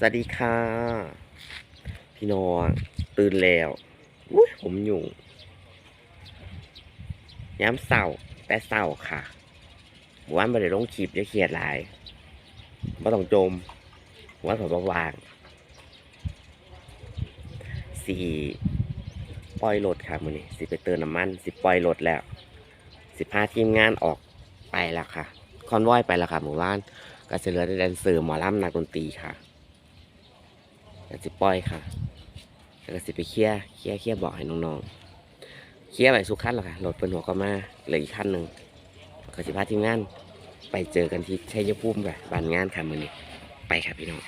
สวัสดีค่ะ พี่น้องตื่นแล้วอุ้ยผมอยู่ย้ำเศร้าแต่เศร้าค่ะหมู่บ้านไม่ได้ลงคลิปจะเครียดหลายไม่ต้องจมหมู่บ้านผมวางสี่ปล่อยรถค่ะมือนี้สิไปเติมน้ำมันสิปล่อยรถแล้ว สิพาทีมงานออกไปแล้วค่ะ คอนวอยไปแล้วค่ะหมู่บ้านก็จะเหลือแต่แดนเซอร์หมอลำนักดนตรีค่ะ ก็สิปล่อยค่ะแล้วก็สิไปเคลียร์เคลียร์เคลียร์บอกให้น้องๆเคลียร์ไปสุกขั้นแล้วค่ะรถเป็นหัวก็มาเหลืออีกขั้นหนึ่งก็สิพาทีมงาน ไปเจอกันที่ชัยภูมิค่ะบานงานค่ะมือนี้ไปค่ะพี่น้อง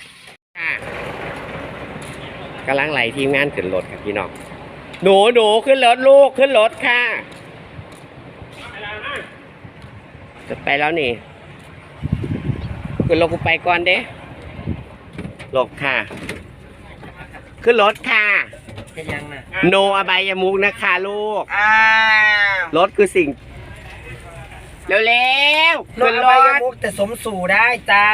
กำลังไหลทีมงานขึ้นรถค่ะพี่น้องหนูหนูขึ้นรถลูกขึ้นรถค่ะจะไปแล้วนี่ขึ้นรถกูไปก่อนเด้หลบค่ะ ขึ้นรถค่ะเป็นยังนะโนอบายมุกนะคะลูก อ้าวรถคือสิ่ง เร็วๆรขึ้ถนอรบายถมุกแต่สมสู่ได้จ้า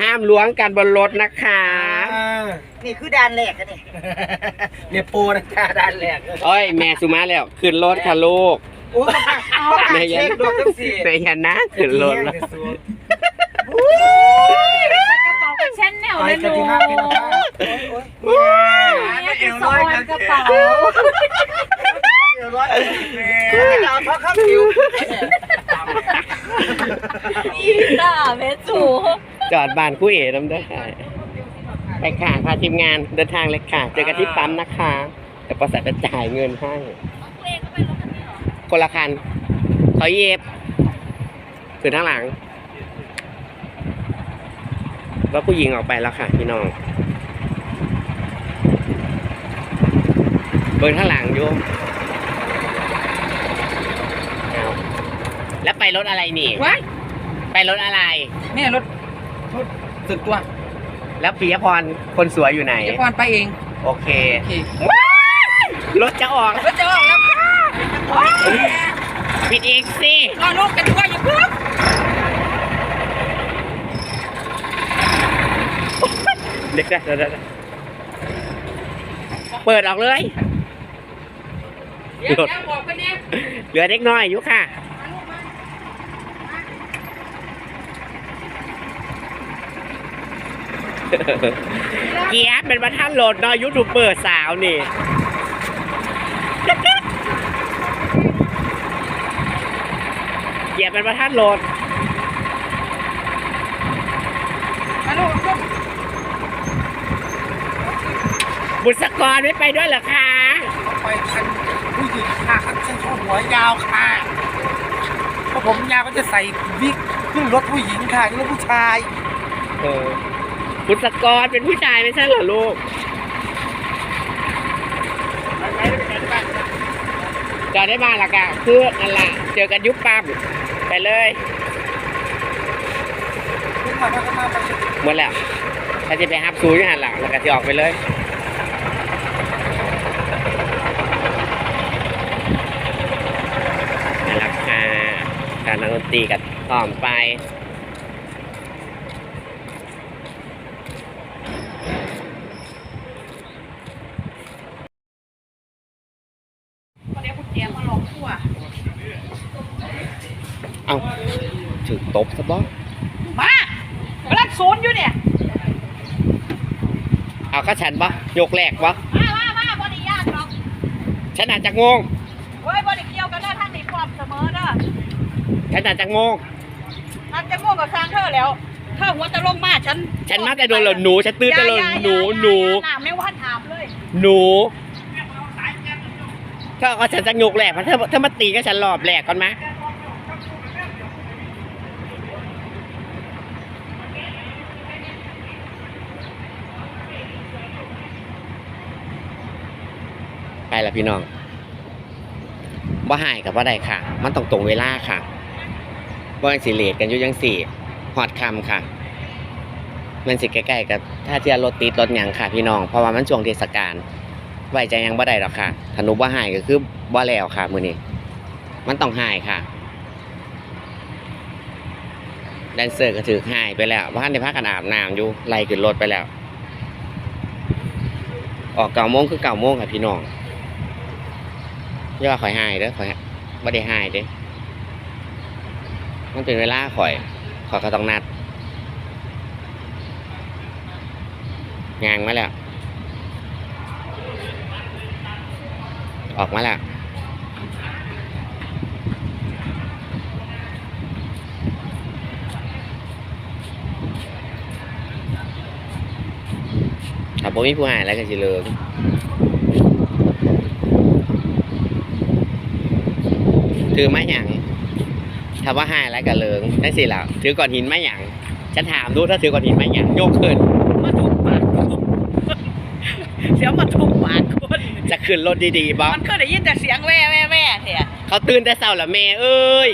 ห้ามล้วงกันบนรถนะคะ นี่คือด้านแรกกันนี่เนี่ยโปรนะจ้าด้านแรกโอ้ย แม่สุมาแล้ว ขึ้นรถค่ะลูกโอ้ยเอาแม่ยัเช็นคดูทั้งสี่แม่ยันนะขึ้นรถแล้ว กระเป๋ากับชนแนลไปเลยหกันนูที่หน้าพี่น้องโอ้ยเนี่ยคือสอนกระเป๋าเอาเพราะข้ามผิวอีด่าเมจูจอดบ้านคู่เอ๋น้ำได้ไปค่ะพาทีมงานเดินทางเลยค่ะ เจอกันที่ปั๊มนะคะแต่ประสาทจะจ่ายเงินให้คนละคันเขาเย็บคือข้างหลัง ว่าผู้หญิงออกไปแล้วค่ะพี่น้องเบิร์ข้างหลังอยู่เอาแล้วไปรถอะไรนี่ ว้ายไปรถอะไร แม่รถรถสุดตัวแล้วปิยพรคนสวยอยู่ไหน เดี๋ยวก่อนไปเอง โอเคโอเครถจะออกรถจะออกแล้วค่ะปิดอีกสิรอลูกกันด้วยอย่าเพิ่ง เด็กได้เดี๋ยวเดี๋ยวเดี๋ยวเปิดออกเลยเดี๋ยวเดี๋ยวบอกกันเนี่ยเหลือเด็กน้อยอยู่ค่ะเกียร์เป็นประธานโหลดเนาะยูทูบเบอร์สาวนี่เกียร์เป็นประธานโหลดมาลูกลูก บุษกรไม่ไปด้วยเหรอคะไปคันผู้หญิงค่ะคันฉันชอบหัวยาวค่ะเพราะผมยาวก็จะใส่วิกขึ้นรถผู้หญิงค่ะนี่รถผู้ชายเออบุษกรเป็นผู้ชายไม่ใช่เหรอลูกจอดได้มาละกะคือนั่นละเจอกันยุคปั๊มไปเลยขึ้นมาพัฒนาไปหมดแล้วถ้าจะไปฮับซูอยู่หันหลังแล้วก็จะออกไปเลยนั่นแหละค่ะ การนักดนตรีกับต่อมไปคนนี้คุณเจี๊ยบมาลองทั่วเอาถึงตบซะบ้มาเวลาศูนย์อยู่เนี่ย เอาก็ฉันปะยกแรกปะมามามาบริยากหรอกฉันอาจจะงงเฮ้ยบริเกี่ยวกันได้ท่านนี้ความเสมอเด้อ ฉันอาจจะงงท่านจะง่วงกับทางเธอแล้วเธอหัวจะลงมาฉันฉันมาแต่โดนหลหนูฉันตื้นแต่โดนหนูหนูหนาไม่ว่าถามเลยหนูถ้าเอาฉันจะยกแรกเพราะเธอเธอมาตีก็ฉันรอบแรกก่อนมะไปละพี่น้องว่าหายกับว่าใดค่ะ มันต้องตรงเวลาค่ะ ว่าสิเลทกันอยู่ยังสี่หอดคำค่ะ มันสิใกล้ๆกับถ้าเที่ยวรถติดรถหยังค่ะ พี่น้อง เพราะว่ามันช่วงเทศกาลไว้ใจยังบ่ได้หรอกค่ะถนุบ่หายก็คือบ่แล้วค่ะมื้อนี้ มันต้องหายค่ะแดนเซอร์ก็ถือหายไปแล้วว่าท่านในพักกันอาบน้ำอยู่ไล่ขึ้นรถไปแล้ว ออกเก่าโมงคือเก่าโมงค่ะพี่น้องย่าว่าข่อยหายเด้อข่อยไม่ได้หายเด้อ มันเป็นเวลาข่อยข่อยก็ต้องนัดงานมาแล้ว ออกมาแล้วถ้าบ่มีผู้หายแล้วก็สิเลิกถือไม้หยัง ถ้าว่าหายแล้วก็เลิกได้สิล่ะถือก้อนหินไม้หยังฉันถามดูถ้าถือก้อนหินไม้หยังยกขึ้นมาทุบปากกูเสียงมาทุบปากคนจะขึ้นรถดีๆบ่มันก็ได้ยินแต่เสียงแว่แว่แว่เถอะเขาตื่นแต่เช้าละแม่เอ้ย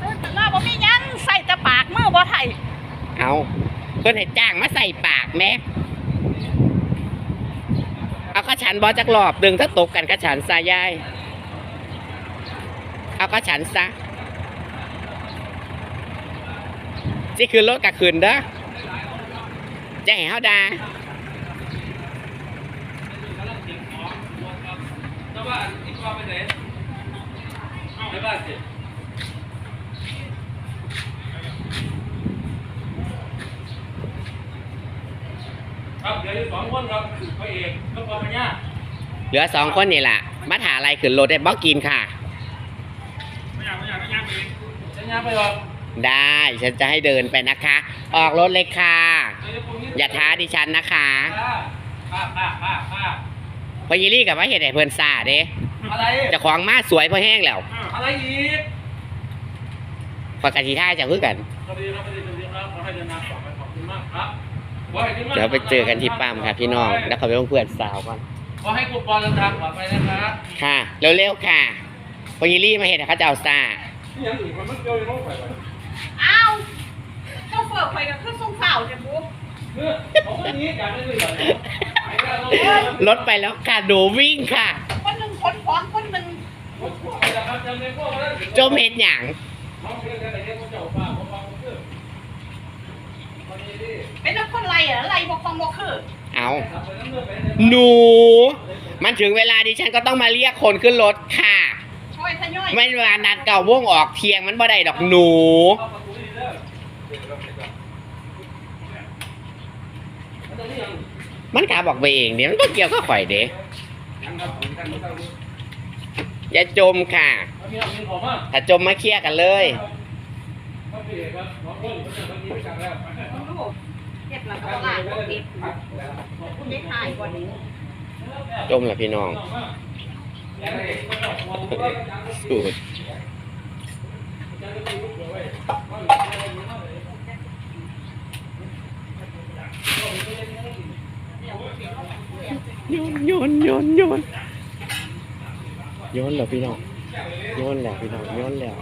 เออแต่ว่าบ่มีหยังใส่แต่ปากมือบ่ไทยเอาเพิ่นให้จ้างมาใส่ปากแม่เอาก็ฉันบอจักรอบดึงถ้าตกกันก็ฉันซะยาย เอาก็ฉันซะ สิคืนรถกับคืนเด้อจะให้เฮาดาแล้วว่าอีกรอบไปไหนไปบ้านสิครับเดี๋ยวอสองคนครับพระเอกก็พอพญาเหลือสองคนนี่แหละมาถาอะไรขึ้นรถได้บอกกินค่ะไม่อยากไม่อยากไม่อยากไปจะยาไปหรอก ได้ฉันจะให้เดินไปนะคะ ออกรถเลยค่ะ อย่าท้าดิฉันนะคะป้าป้าป้าป้าเพอยีรี่กับว่าเห็นไอ้เพิ่นซาเด้อะไรเจะของมาสวยพอแห้งแล้ว อะไรอีกปกติท่าจะคือกันสวัสดีครับสวัสดีครับขอให้เดินทางปลอดภัยขอบคุณมากครับขอให้ถึงเดี๋ยวไปเจอกันที่ปั๊มค่ะพี่น้อง แล้วเขาไปเพื่อนสาวก่อนขอให้คุณปอเดินทางปลอดภัยนะครับค่ะ เร็วๆค่ะพอยีรี่มาเห็นเขาจะเอาซานี่ยังอีกมันไม่เกี่ยวยังต้องไปเลยอ้าว เจ้าเฟิร์ข่อยก็คือส่งข่าวจังบูเนี่ยเขาคนนี้การไม่เลยเหรอไปแล้วรถไปแล้วค่ะหนูวิ่งค่ะ คนหนึ่งคนพร้อมคนหนึ่งไปแล้วครับจำเลยพวกนั้นโจมเห็ดหยังน้องเพื่อนอะไรเนี่ยพวกเจ้าป้าพวกป้าพวกเพื่อนวันนี้ดิเป็นนักคนไรอะไรบอกฟังบอกคือเอาทำไปน้ำเลือดไปเนี่ยหนู มันถึงเวลาดิฉันก็ต้องมาเรียกคนขึ้นรถค่ะช่วยทยอยไม่เวลานัดเก่าวงออกเทียงมันบ่ได้ดอกหนู เข้าประตูนี่เด้อเดี๋ยวเราไปก่อนแล้วตอนนี้ยัง มันกาบอกไปเองเดี๋ยมันก็เกี่ยวก็ข่อยเด้อย่าจมค่ะ ถ้าจมมาเคลียร์กันเลยครับพี่เอกครับน้องเพื่อนผมจมาที่กันแล้วลูกเหระลาดก็ปิดคุณได้ถ่ายจมแหละพี่น้องสูตร โยนโยนโยนโยนโยนแล้วพี่น้องโยนแล้วพี่น้องโยนแล้ว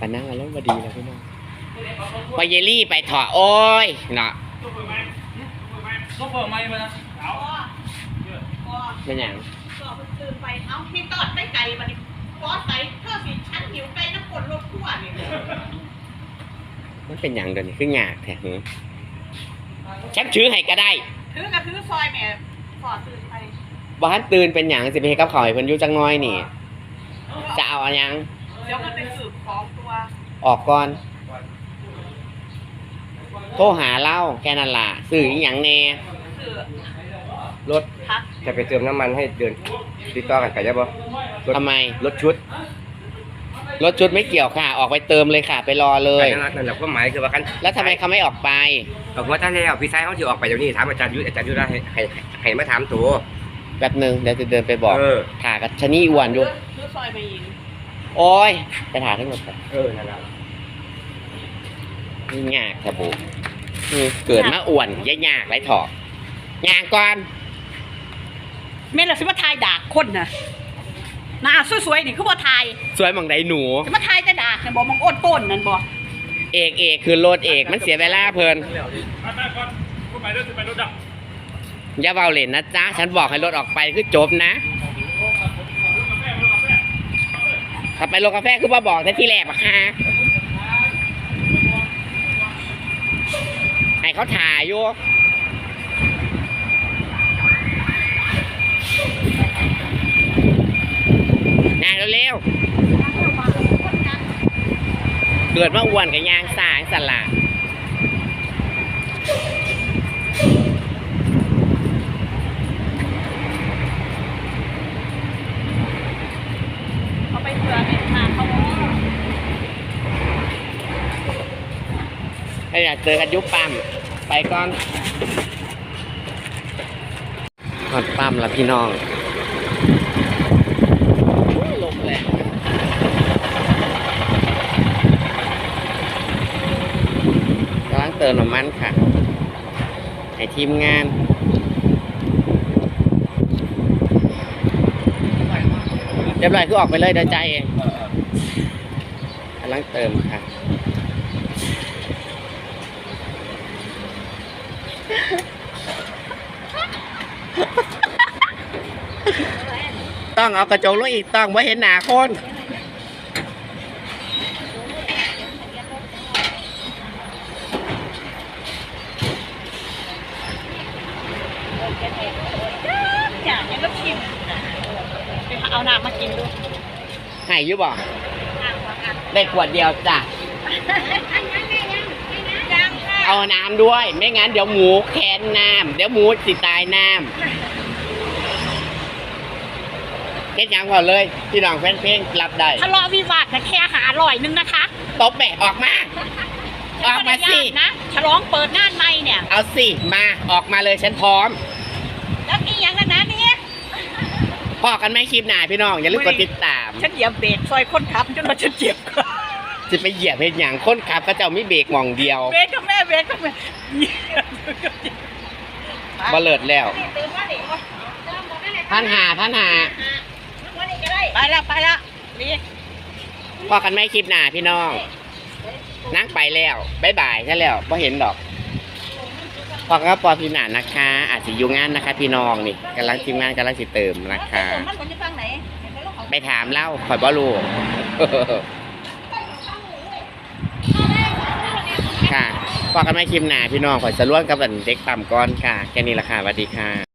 ปานั่งอารมณ์บดีแล้วพี่น้องไปเยลี่ไปถอดโอ้ยเนาะก็เปิดไม้มานะพอพอเป็นอย่างก็ตื่นไปเอาพี่ตอดไม่ไก่มาดิฟอสใส่เพื่อสิฉันหิวไก่น้ำกลรถทั่วนี่มันเป็นอย่างเดินขึ้นยากแท้หึฉันถือให้ก็ได้ถือกระถือซอยแม่ ฟอดตื่นไปบ้านตื่นเป็นอย่างสิไปให้กับเขาวให้เพิ่นอยู่จังน้อยนี่ จะเอาอันหยังเดี๋ยวมันเป็นสืบของตัวออกก่อน โทรหาเล่าแค่นั้นล่ะสื่ออีหยังแน่คือรถพักจะไปเติมน้ำมันให้เดินติดต่อกันไปได้ปะรถทำไมรถชุด รถชุดไม่เกี่ยวค่ะ ออกไปเติมเลยค่ะ ไปรอเลยนั่นแหละนั่นแหละก็หมายคือว่ากันแล้วทำไมเขาไม่ออกไป เอาหัวท่านแล้วพี่ชายเขาจะออกไปเดี๋ยวนี้ถามอาจารย์ยุทธอาจารย์ยุทธให้ให้ให้มาถามตัวแป๊บหนึงเดี๋ยวจะเดินไปบอกเออถ่ากับชะนี่อ้วนอยู่ถือซอยมายิงโอ้ย ไปถ่าทั้งหมดไปเออนั่นแหละนี่ยากครับบุอืมเกิดมาอ้วนยายากไรถอกยากก่อนเมนละสิมาทายดากคนนะ หน้าสวยๆนี่คือว่าทายสวยหมองใดหนูสิมาทายแต่ดากนะบอกมังโอดต้นนั่นบอกเอกเอกคือรถเอกมันเสียเวลาเพลินไปไปก่อนกูไปด้วยจะไปรถดับอย่าเบาเล่นนะจ๊ะฉันบอกให้รถออกไปคือจบนะ ถ้าไปโรงกาแฟคือมาบอกแต่ที่แรกอะค่ะให้เขาถ่ายอยู่ งานเร็วๆเกิดมาอ้วนกับยางสายสลัดเขาไปเผื่อเนี่ยมาเขาถ้าอยากเจอกันยุบปั๊มไปก่อนก่อนปั๊มล้วพี่น้องลงแหละกำลังเติมน้ำมันค่ะ ให้ทีมงานเรียบร้อยคือออกไปเลยเดี๋ยใจเองกำลังเติมค่ะต้องเอากระจกลงอีกต้องไ่เห็นหนาคน อยากยังก็ชิมไปเอาน้ำมากินดู ใหาย อยู่บ่น้ำของอันได้ขวดเดียวจ้ะยังค่ะเอาน้ำด้วย ไม่งั้นเดี๋ยวหมูแคนน้ำเดี๋ยวหมูสิตายน้ำเฮ็ดหยังก่อนเลย พี่น้องแฟนเพลงรับได้ทะเลาะวิวาทนะแค่หาอร่อยนึงนะคะตบแบะออกมา ออกมาสินะ ฉลองเปิดหน้าในเนี่ย เอาสิ มาออกมาเลยฉันพร้อม แล้วอีกอย่างนั้นนะเนี่ย พอกันไหมคลิปหน้าพี่น้องอย่าลืมกดติดตาม ฉันเหยียบเบรกซอยคนขับจนมาฉันเจ็บขาจะไปเหยียบเห็นอย่างคนขับก็เจ้ามีเบรกหมองเดียวเบรกก็แม่เบรกก็แม่เหยียบบ่เลิศแล้วเติมมาดิพันหาพันหาไปแล้วไปแล้วนี่พอกันไหมคลิปหน้าพี่น้องนั่งไปแล้วบายบายใช่แล้วพอเห็นดอก พอกันก็ปอพี่หนานะคะ อาจจะยุ่งงานนะคะ พี่น้องนี่กำลังทีมงานกำลังสิเติมนะคะ มันคนจะฟังไหนไปถามเล่าข่อยบ่รู้ค่ะพอกันไม่คลิมหนาพี่น้องข่อยสะล้วนกับเด็กต่ำก้อนค่ะ แค่นี้ละค่ะสวัสดีค่ะ